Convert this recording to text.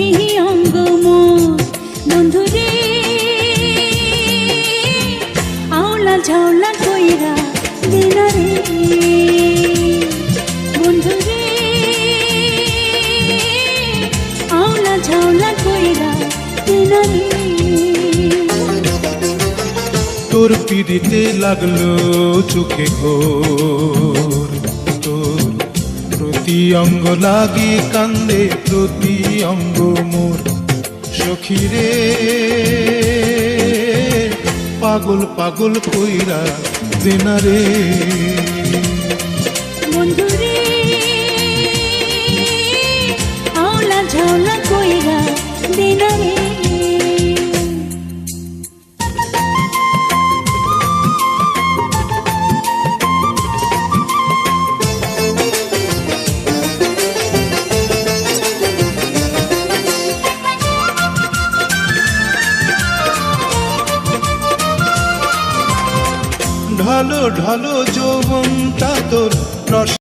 প্রতি অঙ্গ বন্ধু রে আওলা ঝাওলা কইরা দিনা রে বন্ধু রে আওলা ঝাওলা কইরা দিনা রে তোর পিড়িতে লাগল চোখে তোর প্রতি অঙ্গ লাগি কান্দে প্রতি অঙ্গ মোর। সখীরে, পাগল পাগল কইরা দেনারে বন্ধুরে, আওলা ঝাওলা কইরা ঢালো ঢালো যৌবন তোর রস